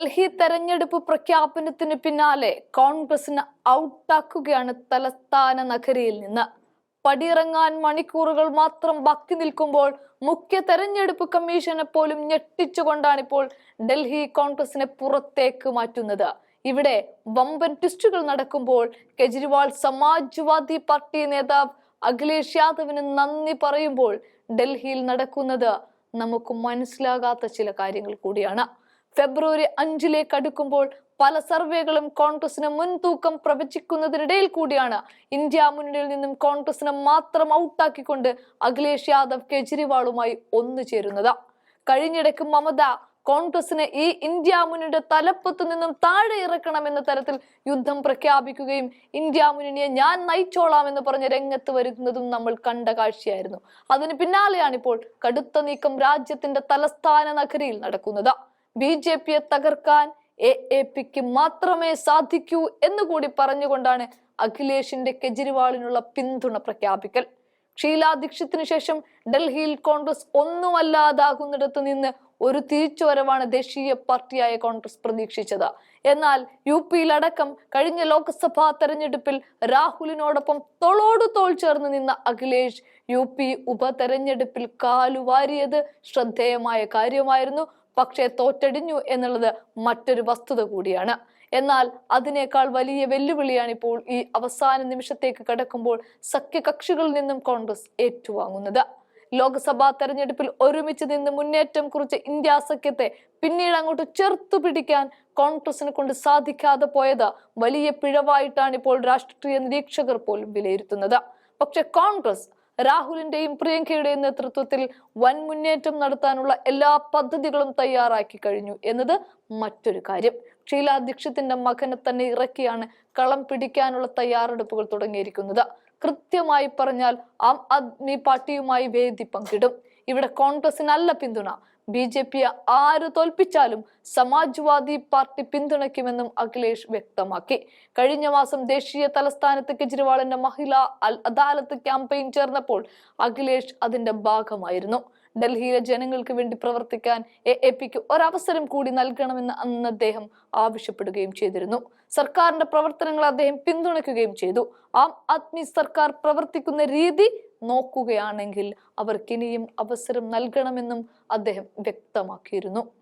ഡൽഹി തെരഞ്ഞെടുപ്പ് പ്രഖ്യാപനത്തിന് പിന്നാലെ കോൺഗ്രസിന് ഔട്ടാക്കുകയാണ് തലസ്ഥാന നഗരിയിൽ നിന്ന്. പടിയിറങ്ങാൻ മണിക്കൂറുകൾ മാത്രം ബാക്കി നിൽക്കുമ്പോൾ മുഖ്യ തെരഞ്ഞെടുപ്പ് കമ്മീഷനെ പോലും ഞെട്ടിച്ചുകൊണ്ടാണ് ഇപ്പോൾ ഡൽഹി കോൺഗ്രസിനെ പുറത്തേക്ക് മാറ്റുന്നത്. ഇവിടെ വമ്പൻ ട്വിസ്റ്റുകൾ നടക്കുമ്പോൾ കെജ്രിവാൾ സമാജ്വാദി പാർട്ടി നേതാവ് അഖിലേഷ് യാദവിന് നന്ദി പറയുമ്പോൾ ഡൽഹിയിൽ നടക്കുന്നത് നമുക്ക് മനസ്സിലാകാത്ത ചില കാര്യങ്ങൾ കൂടിയാണ്. ഫെബ്രുവരി അഞ്ചിലേക്ക് അടുക്കുമ്പോൾ പല സർവേകളും കോൺഗ്രസിന് മുൻതൂക്കം പ്രവചിക്കുന്നതിനിടയിൽ കൂടിയാണ് ഇന്ത്യ മുന്നണിയിൽ നിന്നും കോൺഗ്രസിനെ മാത്രം ഔട്ടാക്കിക്കൊണ്ട് അഖിലേഷ് യാദവ് കെജ്രിവാളുമായി ഒന്നു ചേരുന്നത്. കഴിഞ്ഞിടയ്ക്ക് മമത കോൺഗ്രസിനെ ഈ ഇന്ത്യ മുന്നണിയുടെ തലപ്പത്തു നിന്നും താഴെ ഇറക്കണം എന്ന തരത്തിൽ യുദ്ധം പ്രഖ്യാപിക്കുകയും ഇന്ത്യ മുന്നണിയെ ഞാൻ നയിച്ചോളാം എന്ന് പറഞ്ഞ് രംഗത്ത് വരുന്നതും നമ്മൾ കണ്ട കാഴ്ചയായിരുന്നു. അതിന് പിന്നാലെയാണ് ഇപ്പോൾ കടുത്ത നീക്കം രാജ്യത്തിന്റെ തലസ്ഥാന നഗരിയിൽ നടക്കുന്നത്. ബി ജെ പിയെ തകർക്കാൻ എ എ പിക്ക് മാത്രമേ സാധിക്കൂ എന്നുകൂടി പറഞ്ഞുകൊണ്ടാണ് അഖിലേഷിന്റെ കെജ്രിവാളിനുള്ള പിന്തുണ പ്രഖ്യാപിക്കൽ. ഷീല ദീക്ഷിത്തിന് ശേഷം ഡൽഹിയിൽ കോൺഗ്രസ് ഒന്നുമല്ലാതാകുന്നിടത്ത് നിന്ന് ഒരു തിരിച്ചുവരവാണ് ദേശീയ പാർട്ടിയായ കോൺഗ്രസ് പ്രതീക്ഷിച്ചത്. എന്നാൽ യു പിയിലടക്കം കഴിഞ്ഞ ലോക്സഭാ തെരഞ്ഞെടുപ്പിൽ രാഹുലിനോടൊപ്പം തോളോട് തോൾ ചേർന്ന് നിന്ന അഖിലേഷ് യു പി ഉപതെരഞ്ഞെടുപ്പിൽ കാലുവാരിയത് ശ്രദ്ധേയമായ കാര്യമായിരുന്നു. പക്ഷേ തോറ്റടിഞ്ഞു എന്നുള്ളത് മറ്റൊരു വസ്തുത കൂടിയാണ്. എന്നാൽ അതിനേക്കാൾ വലിയ വെല്ലുവിളിയാണ് ഇപ്പോൾ ഈ അവസാന നിമിഷത്തേക്ക് കടക്കുമ്പോൾ സഖ്യകക്ഷികളിൽ നിന്നും കോൺഗ്രസ് ഏറ്റുവാങ്ങുന്നത്. ലോക്സഭാ തെരഞ്ഞെടുപ്പിൽ ഒരുമിച്ച് നിന്ന് മുന്നേറ്റം കുറിച്ച ഇന്ത്യ സഖ്യത്തെ പിന്നീട് അങ്ങോട്ട് ചെറുത്തു പിടിക്കാൻ കോൺഗ്രസിനെ കൊണ്ട് സാധിക്കാതെ പോയത് വലിയ പിഴവായിട്ടാണ് ഇപ്പോൾ രാഷ്ട്രീയ നിരീക്ഷകർ പോലും വിലയിരുത്തുന്നത്. പക്ഷെ കോൺഗ്രസ് രാഹുലിന്റെയും പ്രിയങ്കയുടെയും നേതൃത്വത്തിൽ വൻ മുന്നേറ്റം നടത്താനുള്ള എല്ലാ പദ്ധതികളും തയ്യാറാക്കി കഴിഞ്ഞു എന്നത് മറ്റൊരു കാര്യം. ഷീല ദീക്ഷിത്തിന്റെ മകനെ തന്നെ ഇറക്കിയാണ് കളം പിടിക്കാനുള്ള തയ്യാറെടുപ്പുകൾ തുടങ്ങിയിരിക്കുന്നത്. കൃത്യമായി പറഞ്ഞാൽ ആം ആദ്മി പാർട്ടിയുമായി വേദി പങ്കിടും. ഇവിടെ കോൺഗ്രസിനല്ല പിന്തുണ. ബി ജെ പിയെ ആര് തോൽപ്പിച്ചാലും സമാജ്വാദി പാർട്ടി പിന്തുണയ്ക്കുമെന്നും അഖിലേഷ് വ്യക്തമാക്കി. കഴിഞ്ഞ മാസം ദേശീയ തലസ്ഥാനത്ത് കെജ്രിവാളിന്റെ മഹിളാ അദാലത്ത് ക്യാമ്പയിൻ ചേർന്നപ്പോൾ അഖിലേഷ് അതിന്റെ ഭാഗമായിരുന്നു. ഡൽഹിയിലെ ജനങ്ങൾക്ക് വേണ്ടി പ്രവർത്തിക്കാൻ എ എ പിക്ക് ഒരവസരം കൂടി നൽകണമെന്ന് അന്ന് അദ്ദേഹം ആവശ്യപ്പെടുകയും ചെയ്തിരുന്നു. സർക്കാരിന്റെ പ്രവർത്തനങ്ങൾ അദ്ദേഹം പിന്തുണയ്ക്കുകയും ചെയ്തു. ആം ആദ്മി സർക്കാർ പ്രവർത്തിക്കുന്ന രീതി നോക്കുകയാണെങ്കിൽ അവർക്കിനിയും അവസരം നൽകണമെന്നും അദ്ദേഹം വ്യക്തമാക്കിയിരുന്നു.